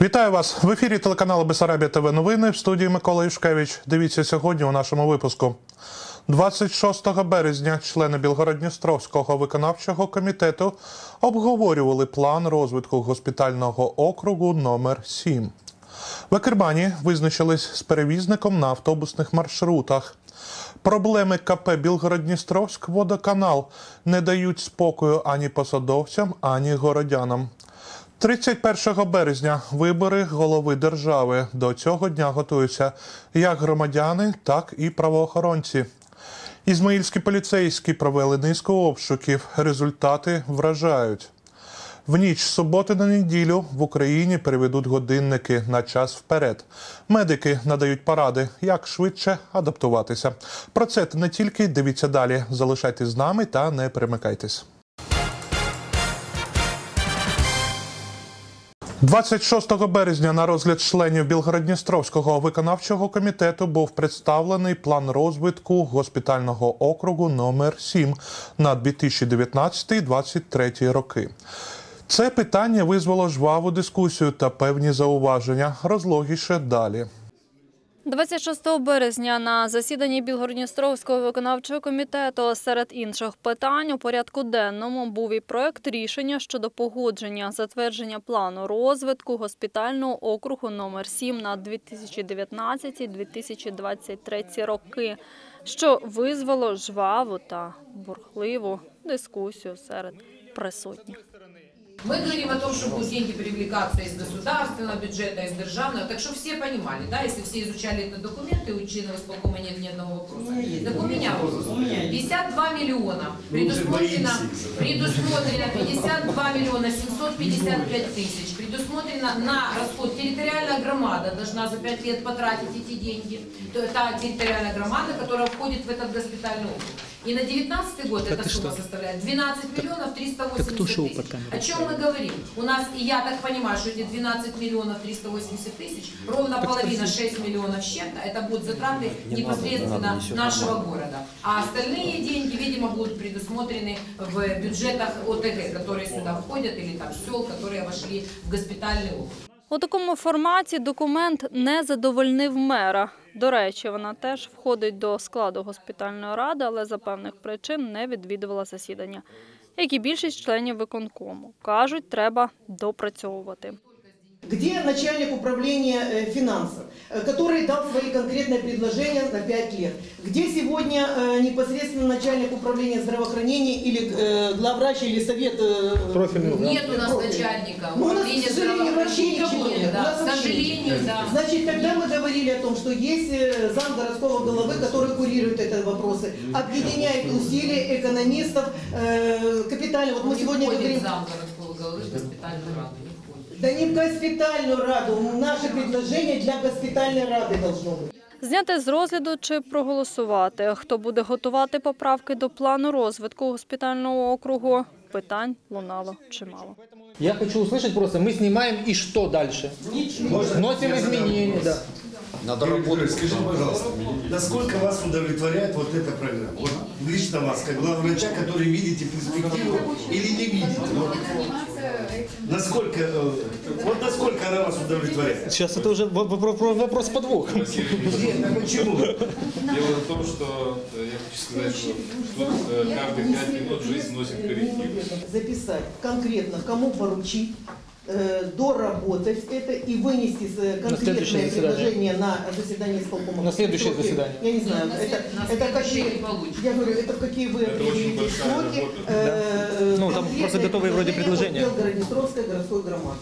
Вітаю вас в ефірі телеканалу Бесарабія ТВ Новини в студії Микола Юшкевич. Дивіться сьогодні у нашому випуску. 26 березня члени Білгородністровського виконавчого комітету обговорювали план розвитку госпітального округу номер 7 В Акербані визначились з перевізником на автобусних маршрутах. Проблеми КП Білгород-Дністровськ водоканал не дають спокою ані посадовцям, ані городянам. 31 березня вибори голови держави. До цього дня готуються як громадяни, так і правоохоронці. Ізмаїльські поліцейські провели низку обшуків. Результати вражають. В ніч суботи на неділю в Україні переведуть годинники на час вперед. Медики надають поради, як швидше адаптуватися. Про це не тільки дивіться далі. Залишайтесь з нами та не перемикайтесь. 26 березня на розгляд членів Білгородністровського виконавчого комітету був представлений план розвитку госпітального округу номер 7 на 2019-2023 роки. Це питання визвало жваву дискусію та певні зауваження. Розлогіше далі. 26 березня на засіданні Білгородністровського виконавчого комітету серед інших питань у порядку денному був і проект рішення щодо погодження затвердження плану розвитку госпітального округу номер 7 на 2019-2023 роки, що визвало жваву та бурхливу дискусію серед присутніх. Мы говорим о том, что будут деньги привлекаться из государственного бюджета, из державного, так что все понимали, да, если все изучали этот документ и у членов исполкома нет ни одного вопроса. Так у меня вопрос. 52 миллиона, предусмотрено, предусмотрено 52 миллиона 755 тысяч, предусмотрено на расход территориальная громада должна за 5 лет потратить эти деньги, то та территориальная громада, которая входит в этот госпитальный округ. И на 19 год эта сумма составляет 12 миллионов 380 кто шел тысяч. под камеру? О чем мы говорим? У нас, и я так понимаю, что эти 12 миллионов 380 тысяч, ровно половина, 6 миллионов с чем-то, это будут затраты непосредственно нашего города. А остальные деньги, видимо, будут предусмотрены в бюджетах ОТГ, которые сюда входят, или там сел, которые вошли в госпитальный округ. У такому форматі документ не задовольнив мера. До речі, вона теж входить до складу госпітальної ради, але за певних причин не відвідувала засідання. Як і більшість членів виконкому кажуть, треба допрацьовувати. Где начальник управления э, финансов, э, который дал свои конкретные предложения на 5 лет? Где сегодня э, непосредственно начальник управления здравоохранения или главврач или совет? э, Нет у нас начальника. Ну, у нас, к сожалению, вообще ничего нет, да, к сожалению, да. Значит, когда мы говорили о том, что есть зам городского головы, который курирует эти вопросы, объединяет усилия экономистов, капитально. Вот мы сегодня говорим... зам городского головы в госпитальную раду, не входит. Да не в госпитальную раду, наше предложение для госпитальной рады должно быть. Зняти з розгляду чи проголосувати, хто буде готувати поправки до плану розвитку госпітального округу. Питань лунало чимало. Я хочу услышать просто, мы снимаем и что дальше? Вносим изменения, да. Надо работать. Скажи, пожалуйста, насколько вас удовлетворяет вот эта программа? Вот лично вас, как главврача, который видите перспективу или не видите? Вот. Насколько, э, вот насколько она вас удовлетворяет? Сейчас это уже вопрос, вопрос подвох. Нет, а почему? Дело в том, что э, я хочу сказать, что тут э, каждые пять минут жизнь носит коррективы. записать конкретно, кому поручить, доработать это и вынести э, следующее конкретное заседание. предложение на заседание исполкома. На следующее Сроки, заседание. Я не знаю, На это, след- на это следующее какие, не получится. я говорю, это в какие вы Это очень определите большая сроки. работа. э, Ну, там конкретное просто готовые вроде предложения. Белгород-Днестровской городской громады.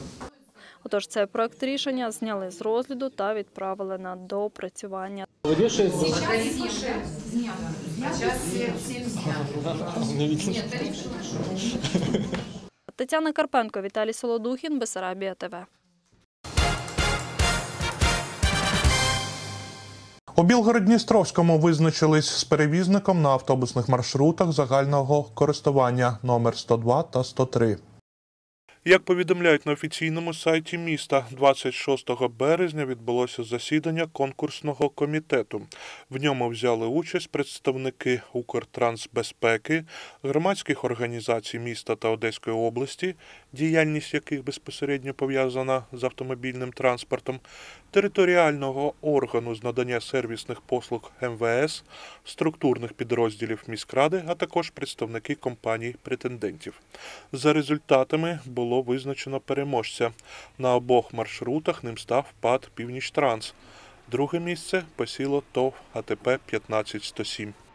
Отож, цей проект рішення зняли з розгляду та відправили на доопрацювання. Ведешь из- Сейчас уже снято. Сейчас все, всем снято. Нет, тариф хорошо. Тетяна Карпенко, Віталій Солодухін, Бесарабія ТВ. У Білгород-Дністровському визначились з перевізником на автобусних маршрутах загального користування номер 102 та 103. Як повідомляють на офіційному сайті міста, 26 березня відбулося засідання конкурсного комітету. В ньому взяли участь представники Укртрансбезпеки, громадських організацій міста та Одеської області, діяльність яких безпосередньо пов'язана з автомобільним транспортом, територіального органу з надання сервісних послуг МВС, структурних підрозділів міськради, а також представники компаній претендентів. За результатами було визначено переможця. На обох маршрутах ним став ПАД Північ-Транс. Друге місце посіло ТОВ АТП 15107. –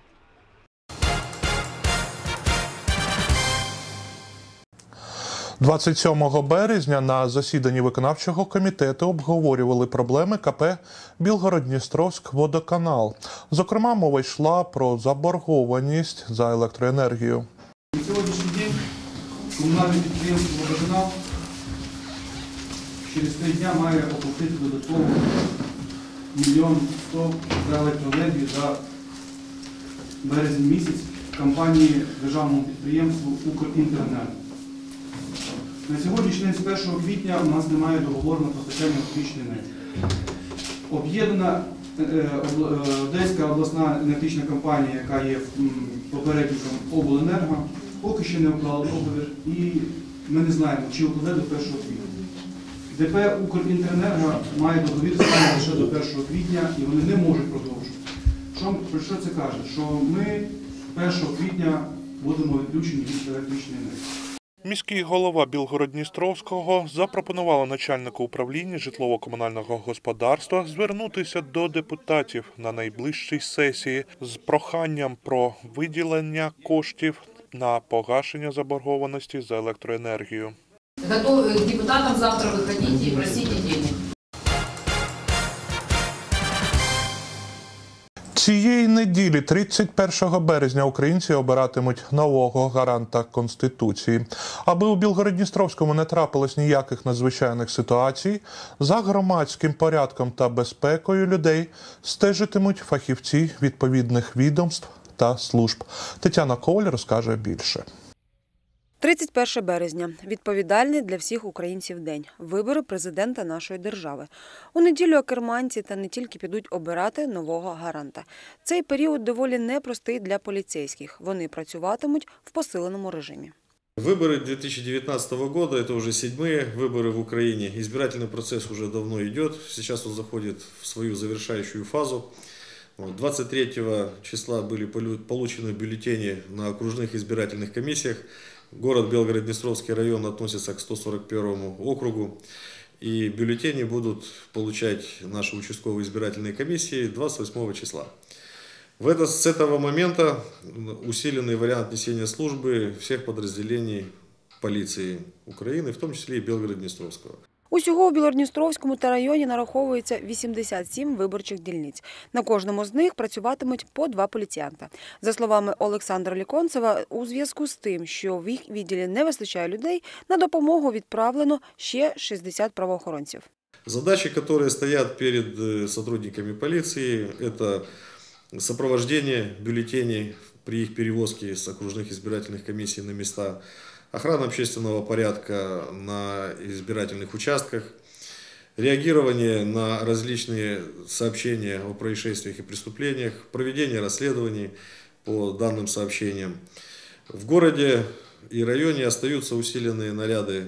27 березня на засіданні виконавчого комітету обговорювали проблеми КП Білгород-Дністровськ водоканал. Зокрема, мова йшла про заборгованість за електроенергію. На сьогоднішній день комунальне підприємство «Водоканал» через три дня має оплатити додатково мільйон сто за електроенергію за березень місяць компанії державному підприємству «Укрінтернет». На сьогоднішній день з 1 квітня у нас немає договору на постачання електричної енергії. Об'єднана е, обл- е, Одеська обласна енергетична компанія, яка є попередником обленерго, поки що не уклала договір і ми не знаємо, чи укладе до 1 квітня. ДП Укрінтеренерго має договір станом лише до 1 квітня і вони не можуть продовжувати. Що, про що це каже? Що ми 1 квітня будемо відключені від електричної енергії. Міський голова Білгород-Дністровського запропонував начальнику управління житлово-комунального господарства звернутися до депутатів на найближчій сесії з проханням про виділення коштів на погашення заборгованості за електроенергію. Готов э, депутатам завтра виходити і просити денег. Цієї неділі, 31 березня, українці обиратимуть нового гаранта Конституції. Аби у Білгород-Дністровському не трапилось ніяких надзвичайних ситуацій, за громадським порядком та безпекою людей стежитимуть фахівці відповідних відомств та служб. Тетяна Коваль розкаже більше. 31 березня відповідальний для всіх українців день вибори президента нашої держави. У неділю акерманці та не тільки підуть обирати нового гаранта. Цей період доволі непростий для поліцейських. Вони працюватимуть в посиленому режимі. Выборы 2019 года, это уже седьмые выборы в Украине. Избирательный процесс уже давно идет, сейчас он заходит в свою завершающую фазу. Вот, 23 числа были полю- получены бюллетени на окружных избирательных комиссиях. Город Белгород-Днестровский район относится к 141 округу. И бюллетени будут получать наши участковые избирательные комиссии 28 числа. В это, с этого момента усиленный вариант несения службы всех подразделений полиции Украины, в том числе и Белгород-Днестровского. Усього у Білордністровському та районі нараховується 87 виборчих дільниць. На кожному з них працюватимуть по два поліціянта. За словами Олександра Ліконцева, у зв'язку з тим, що в їх відділі не вистачає людей, на допомогу відправлено ще 60 правоохоронців. Задачи, которые стоят перед э, сотрудниками полиции, это сопровождение бюллетеней при их перевозке с окружных избирательных комиссий на места, охрана общественного порядка на избирательных участках, реагирование на различные сообщения о происшествиях и преступлениях, проведение расследований по данным сообщениям. В городе и районе остаются усиленные наряды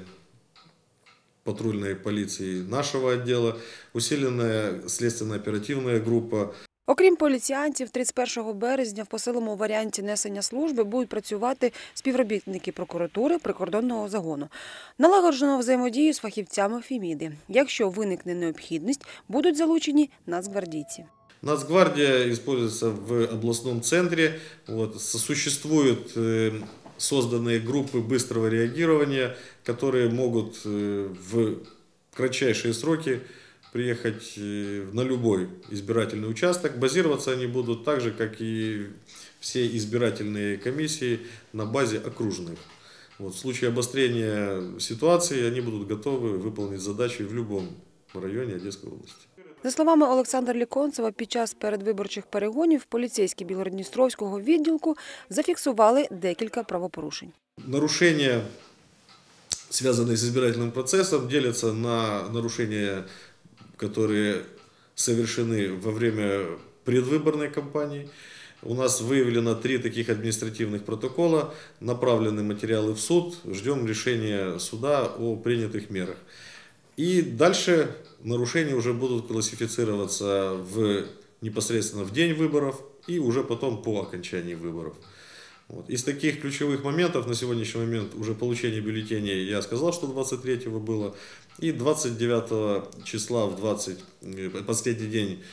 патрульной полиции нашего отдела, усиленная следственно-оперативная группа, Окрім поліціянтів, 31 березня в посилому варіанті несення служби будуть працювати співробітники прокуратури прикордонного загону. Налагоджено взаємодію з фахівцями Фіміди. Якщо виникне необхідність, будуть залучені нацгвардійці. Нацгвардия используется в областном центре. Вот, существуют э, созданные группы быстрого реагирования, которые могут э, в кратчайшие сроки приехать э, на любой избирательный участок. Базироваться они будут так же, как и все избирательные комиссии на базе окружных. Вот, в случае обострения ситуации они будут готовы выполнить задачи в любом районе Одесской области. За словами Олександра Ліконцева, під час передвиборчих перегонів поліцейські Білгородністровського відділку зафіксували декілька правопорушень. Нарушение связанные с избирательным процессом, делятся на нарушения, которые совершены во время предвыборной кампании. У нас выявлено три таких административных протокола, направлены материалы в суд, ждем решения суда о принятых мерах. И дальше нарушения уже будут классифицироваться в, непосредственно в день выборов и уже потом по окончании выборов. Вот. Из таких ключевых моментов на сегодняшний момент уже получение бюллетеней, я сказал, что 23-го было, и 29 числа в 20, э, последний день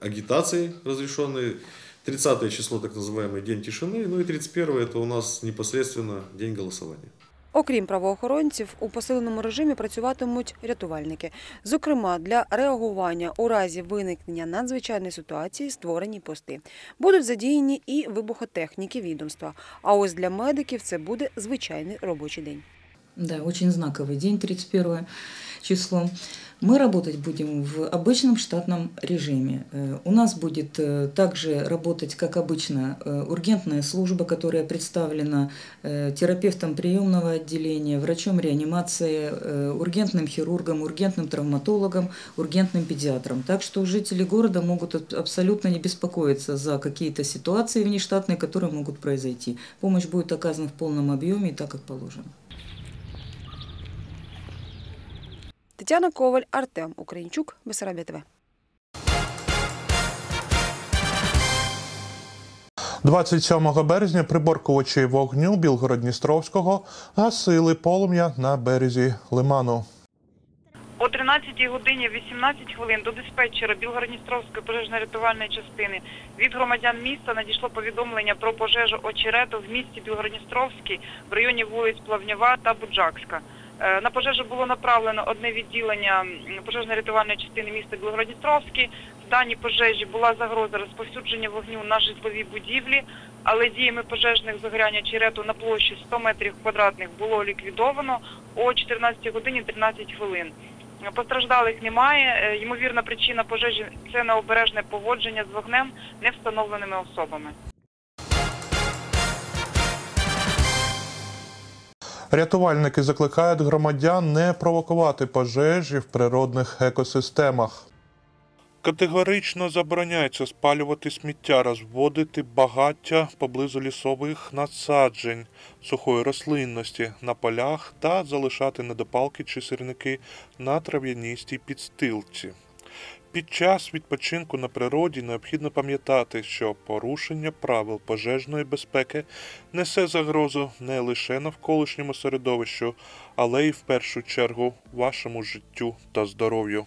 агитации разрешенный, 30 число так называемый день тишины, ну и 31 это у нас непосредственно день голосования. Окрім правоохоронців, у посиленому режимі працюватимуть рятувальники. Зокрема, для реагування у разі виникнення надзвичайної ситуації створені пости. Будуть задіяні і вибухотехніки відомства. А ось для медиків це буде звичайний робочий день. Да, очень знаковый день, 31 число. Мы работать будем в обычном штатном режиме. Э, У нас будет э, также работать, как обычно, э, ургентная служба, которая представлена терапевтом приемного отделения, врачом реанимации, ургентным хирургом, ургентным травматологом, ургентным педиатром. Так что жители города могут аб- абсолютно не беспокоиться за какие-то ситуации внештатные, которые могут произойти. Помощь будет оказана в полном объеме и так, как положено. Тетяна Коваль, Артем Українчук, Бесарабія ТВ. 27 березня приборкувачі вогню Білгород-Дністровського гасили полум'я на березі лиману. О 13 годині 18 хвилин до диспетчера Білгородністровської пожежно-рятувальної частини від громадян міста надійшло повідомлення про пожежу очерету в місті Білгородністровський в районі вулиць Плавнєва та Буджакська. Е, На пожежу було направлено одне відділення пожежно-рятувальної частини міста Білгородністровський. В даній пожежі була загроза розповсюдження вогню на житлові будівлі, але діями пожежних загоряння очерету на площі 100 метрів квадратних було ліквідовано о 14 годині 13 хвилин. Постраждалих немає. Е, Ймовірна причина пожежі це необережне поводження з вогнем невстановленими особами. Рятувальники закликають громадян не провокувати пожежі в природних екосистемах. Категорично забороняється спалювати сміття, розводити багаття поблизу лісових насаджень, сухої рослинності на полях та залишати недопалки чи сірники на трав'яністій підстилці. Під час відпочинку на природі необхідно пам'ятати, що порушення правил пожежної безпеки несе загрозу не лише навколишньому середовищу, але й в першу чергу вашому життю та здоров'ю.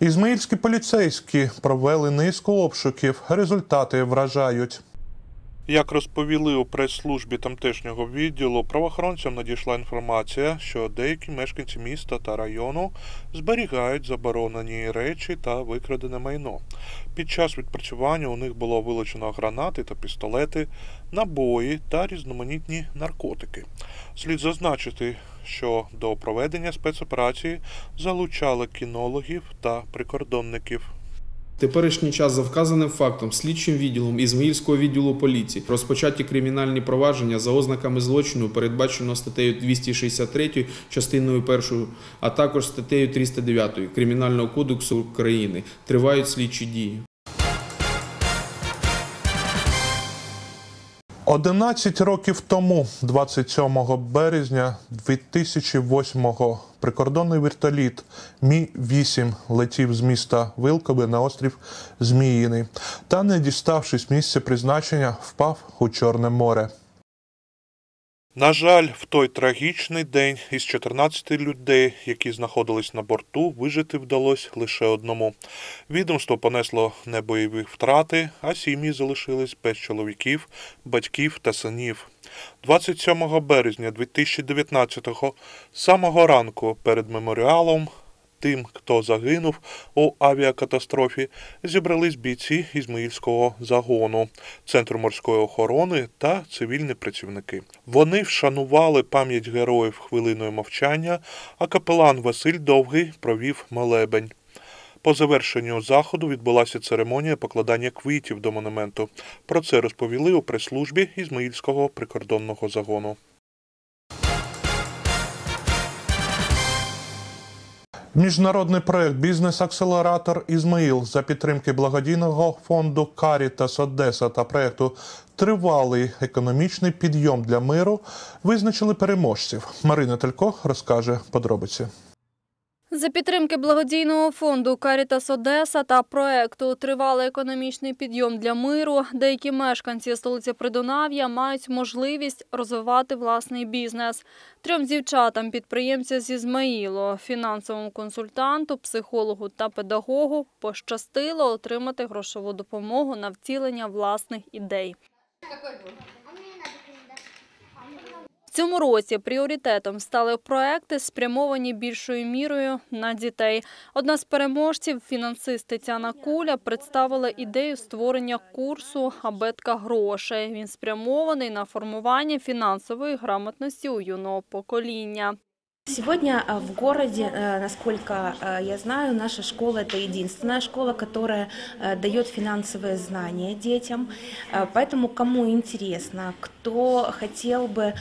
Ізмаїльські поліцейські провели низку обшуків. Результати вражають. Як розповіли у прес-службі тамтешнього відділу, правоохоронцям надійшла інформація, що деякі мешканці міста та району зберігають заборонені речі та викрадене майно. Під час відпрацювання у них було вилучено гранати та пістолети, набої та різноманітні наркотики. Слід зазначити, що до проведення спецоперації залучали кінологів та прикордонників. Теперішній час за вказаним фактом слідчим відділом Ізмаїльського відділу поліції розпочаті кримінальні провадження за ознаками злочину, передбачено статтею 263 частиною 1, а також статтею 309 Кримінального кодексу України. Тривають слідчі дії. 11 років тому, 27 березня 2008-го, прикордонний вертоліт Мі-8 летів з міста Вилкове на острів Зміїний та, не діставшись місця призначення, впав у Чорне море. На жаль, в той трагічний день із 14 людей, які знаходились на борту, вижити вдалося лише одному. Відомство понесло небойові втрати, а сім'ї залишились без чоловіків, батьків та синів. 27 березня 2019-го, з самого ранку перед меморіалом тим, хто загинув у авіакатастрофі, зібрались бійці Ізмаїльського загону, Центру морської охорони та цивільні працівники. Вони вшанували пам'ять героїв хвилиною мовчання, а капелан Василь Довгий провів молебень. По завершенню заходу відбулася церемонія покладання квітів до монументу. Про це розповіли у прес-службі Ізмаїльського прикордонного загону. Міжнародний проект Бізнес-акселератор Ізмаїл за підтримки благодійного фонду Карітас Одеса та проекту Тривалий економічний підйом для миру визначили переможців. Марина Телько розкаже подробиці. За підтримки благодійного фонду Карітас Одеса та проекту Тривалий економічний підйом для миру, деякі мешканці столиці Придунав'я мають можливість розвивати власний бізнес. Трьом дівчатам підприємця з Ізмаїлу, фінансовому консультанту, психологу та педагогу пощастило отримати грошову допомогу на втілення власних ідей. Цьому році пріоритетом стали проекти, спрямовані більшою мірою на дітей. Одна з переможців, фінансист Тетяна Куля, представила ідею створення курсу «Абетка грошей». Він спрямований на формування фінансової грамотності у юного покоління. Сегодня э, в городе, э, насколько э, я знаю, наша школа это единственная школа, которая дает финансовые знания детям. Поэтому кому интересно, кто хотел бы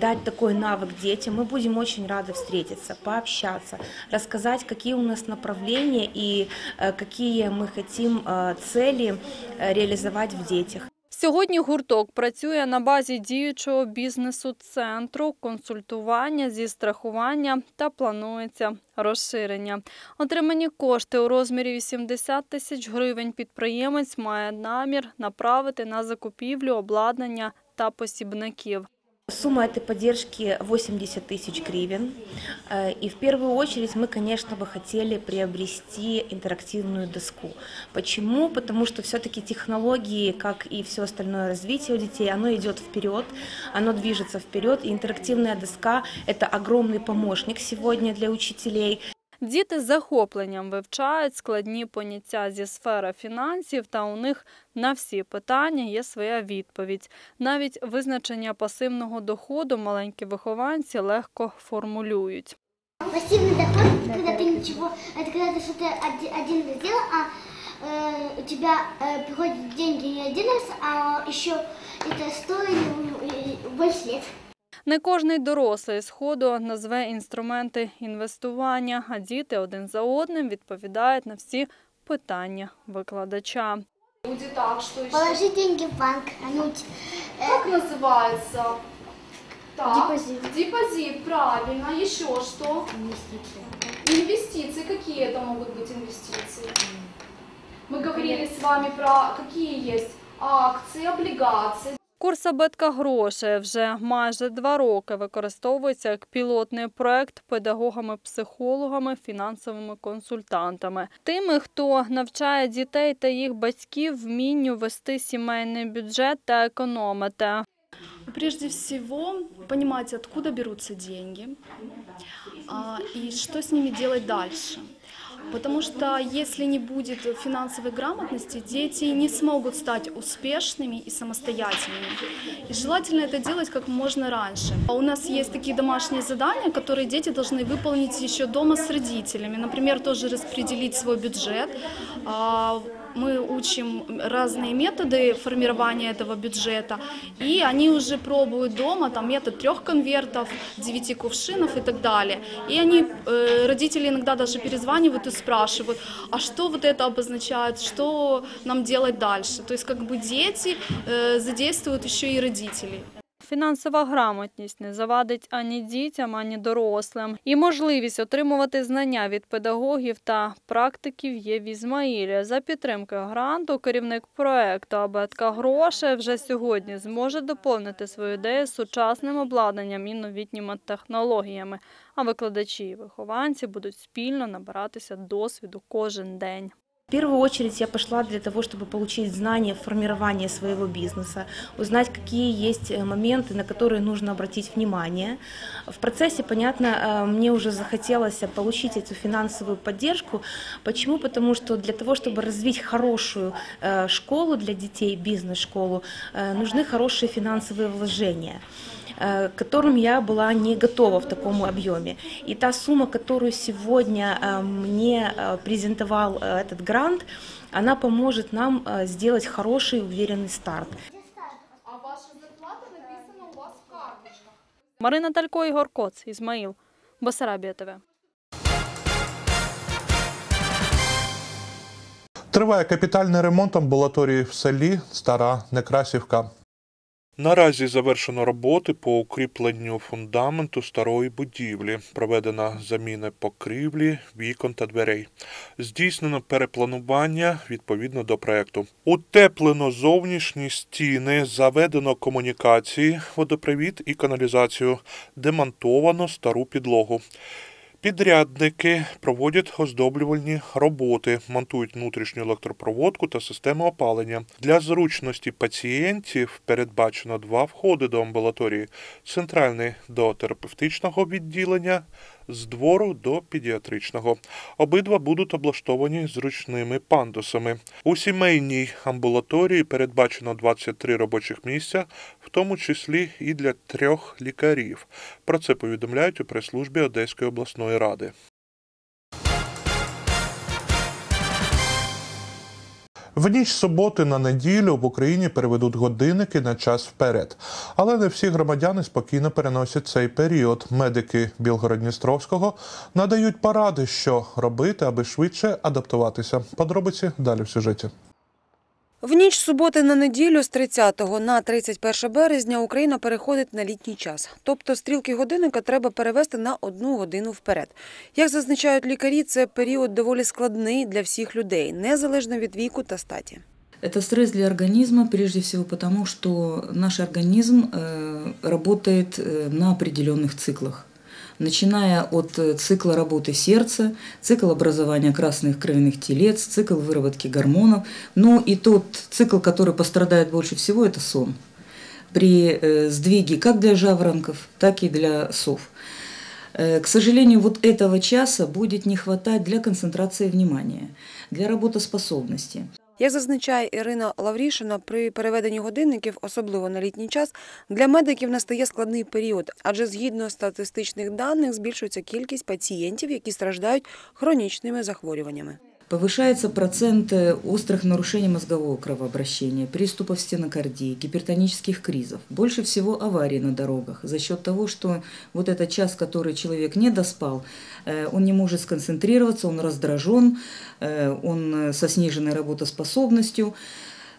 дать такой навык детям, мы будем очень рады встретиться, пообщаться, рассказать, какие у нас направления и какие мы хотим цели реализовать в детях. Сьогодні гурток працює на базі діючого бізнесу-центру, консультування зі страхування та планується розширення. Отримані кошти у розмірі 80 тисяч гривень підприємець має намір направити на закупівлю обладнання та посібників. Сумма этой поддержки 80 тысяч гривен. Э, И в первую очередь мы, конечно, бы хотели приобрести интерактивную доску. Почему? Потому что все-таки технологии, как и все остальное развитие у детей, оно идет вперед, оно движется вперед. И интерактивная доска – это огромный помощник сегодня для учителей. Діти з захопленням вивчають складні поняття зі сфери фінансів, та у них на всі питання є своя відповідь. Навіть визначення пасивного доходу маленькі вихованці легко формулюють. Пассивный доход это когда ты ничего, это когда ты что-то оди- один раз сделал, а э, у тебя э, приходят деньги не один раз, а еще это сто или э, больше лет. Не кожний дорослий з ходу назве інструменти інвестування, а діти один за одним відповідають на всі питання викладача. Будет так, что еще? Положи деньги в банк, а ну, Как называется? Так. Депозит. Депозит, правильно. Еще что? Инвестиции. Какие это могут быть инвестиции? Мы говорили с вами про какие есть акции, облигации. Курс «Абетка грошей» вже майже два роки використовується як пілотний проект педагогами-психологами, фінансовими консультантами. Тими, хто навчає дітей та їх батьків вмінню вести сімейний бюджет та економити. Прежде всего, понимать, откуда берутся деньги и что с ними делать дальше. Потому что если не будет финансовой грамотности, дети не смогут стать успешными и самостоятельными. И желательно это делать как можно раньше. А У нас есть такие домашние задания, которые дети должны выполнить еще дома с родителями. Например, тоже распределить свой бюджет. А, Мы учим разные методы формирования этого бюджета, и они уже пробуют дома, там метод трех конвертов, девяти кувшинов и так далее. И они, э, родители иногда даже перезванивают и спрашивают, а что вот это обозначает, что нам делать дальше. То есть как бы дети э, задействуют еще и родителей. Фінансова грамотність не завадить ані дітям, ані дорослим. І можливість отримувати знання від педагогів та практиків є в Ізмаїлі. За підтримки гранту керівник проекту «Абетка грошей» вже сьогодні зможе доповнити свою ідею сучасним обладнанням і новітніми технологіями. А викладачі і вихованці будуть спільно набиратися досвіду кожен день. В первую очередь я пошла для того, чтобы получить знания формирования своего бизнеса, узнать, какие есть э, моменты, на которые нужно обратить внимание. В процессе, понятно, э, мне уже захотелось получить эту финансовую поддержку. Почему? Потому что для того, чтобы развить хорошую э, школу для детей, бизнес-школу, нужны хорошие финансовые вложения. э, к которым я была не готова в таком объеме. И та сумма, которую сегодня э, мне э, презентовал э, этот грант, она поможет нам э, сделать хороший, уверенный старт. Марина Талько, Ігор Коц, Ізмаїл, Бесарабія ТВ. Триває капітальний ремонт амбулаторії в селі Стара Некрасівка. Наразі завершено роботи по укріпленню фундаменту старої будівлі. Проведена заміна покрівлі, вікон та дверей. Здійснено перепланування відповідно до проекту. Утеплено зовнішні стіни, заведено комунікації, водопровід і каналізацію, демонтовано стару підлогу. Підрядники проводять оздоблювальні роботи, монтують внутрішню електропроводку та систему опалення. Для зручності пацієнтів передбачено два входи до амбулаторії: центральний до терапевтичного відділення, з двору до педіатричного. Обидва будуть облаштовані зручними пандусами. У сімейній амбулаторії передбачено 23 робочих місця, в тому числі і для трьох лікарів. Про це повідомляють у прес-службі Одеської обласної ради. В ніч суботи на неділю в Україні переведуть годинники на час вперед. Але не всі громадяни спокійно переносять цей період. Медики Білгород-Дністровського надають поради, що робити, аби швидше адаптуватися. Подробиці далі в сюжеті. В ніч суботи на неділю з 30 на 31 березня Україна переходить на літній час. Тобто стрілки годинника треба перевести на одну годину вперед. Як зазначають лікарі, це період доволі складний для всіх людей, незалежно від віку та статі. Это стресс для организма, прежде всего потому, что наш организм э, работает э, на определенных циклах. Начиная от э, цикла работы сердца, цикл образования красных кровяных телец, цикл выработки гормонов. Ну и тот цикл, который пострадает больше всего, это сон. При э, сдвиге как для жаворонков, так и для сов. Э, К сожалению, вот этого часа будет не хватать для концентрации внимания, для работоспособности. Як зазначає Ірина Лаврішина, при переведенні годинників, особливо на літній час, для медиків настає складний період, адже згідно статистичних даних збільшується кількість пацієнтів, які страждають хронічними захворюваннями. Повышается процент острых нарушений мозгового кровообращения, приступов стенокардии, гипертонических кризов. Больше всего аварий на дорогах за счет того, что вот этот час, который человек не доспал, э, он не может сконцентрироваться, он раздражен, э, он со сниженной работоспособностью.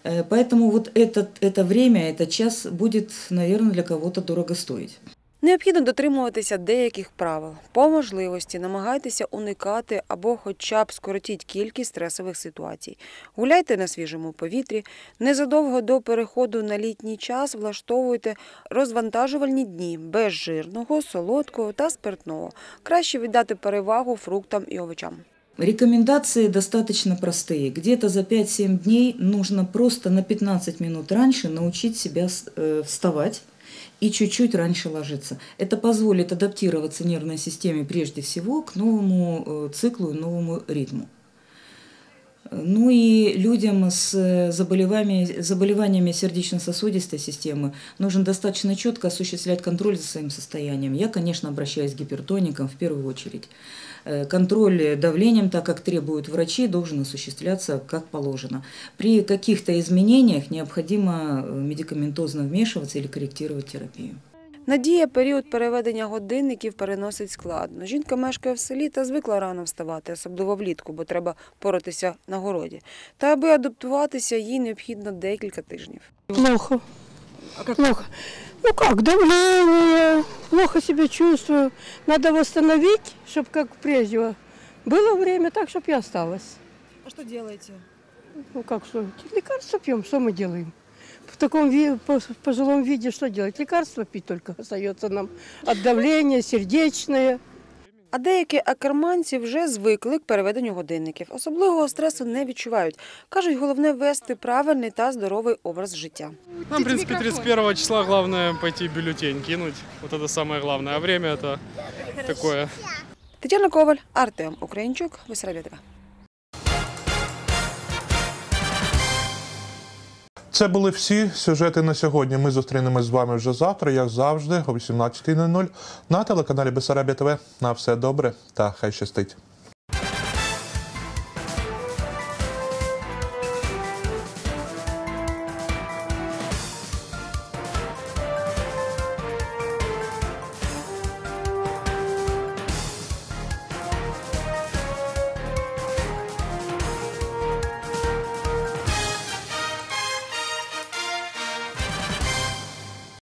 Э, Поэтому вот этот, это время, этот час будет, наверное, для кого-то дорого стоить. Необхідно дотримуватися деяких правил. По можливості намагайтеся уникати або хоча б скоротіть кількість стресових ситуацій. Гуляйте на свіжому повітрі. Незадовго до переходу на літній час влаштовуйте розвантажувальні дні без жирного, солодкого та спиртного. Краще віддати перевагу фруктам і овочам. Рекомендации достаточно простые. Где-то за 5-7 дней нужно просто на 15 минут раньше научить себя э, вставать и чуть-чуть раньше ложиться. Это позволит адаптироваться нервной системе прежде всего к новому э, циклу и новому ритму. Ну и людям с э, заболеваниями, заболеваниями сердечно-сосудистой системы нужно достаточно четко осуществлять контроль за своим состоянием. Я, конечно, обращаюсь к гипертоникам в первую очередь. Э, Контроль давлением, так как требуют врачи, должен осуществляться как положено. При каких-то изменениях необходимо э, медикаментозно вмешиваться или корректировать терапию. Надія період переведення годинників переносить складно. Жінка мешкає в селі та звикла рано вставати, особливо влітку, бо треба поротися на городі. Та аби адаптуватися, їй необхідно декілька тижнів. Плохо. Плохо. Ну как, давление, плохо себя чувствую. Надо восстановить, чтобы как прежде было время так, чтобы я осталась. А що робите? Ну как что, лекарства пьем, что мы делаем? В таком пожилом виде что делать? Лекарства пить только остается нам. От давления, сердечное. А деякі акерманці вже звикли к переведенню годинників. Особливого стресу не відчувають. Кажуть, головне вести правильний та здоровий образ життя. Нам, в принципе, 31 числа главное пойти бюллетень кинуть. Вот это самое главное. А время это такое. Тетяна Коваль, Артем Українчук, Весеребєтова. Це були всі сюжети на сьогодні. Ми зустрінемось з вами вже завтра, як завжди, о 18.00 на телеканалі Бесарабія ТВ. На все добре та хай щастить.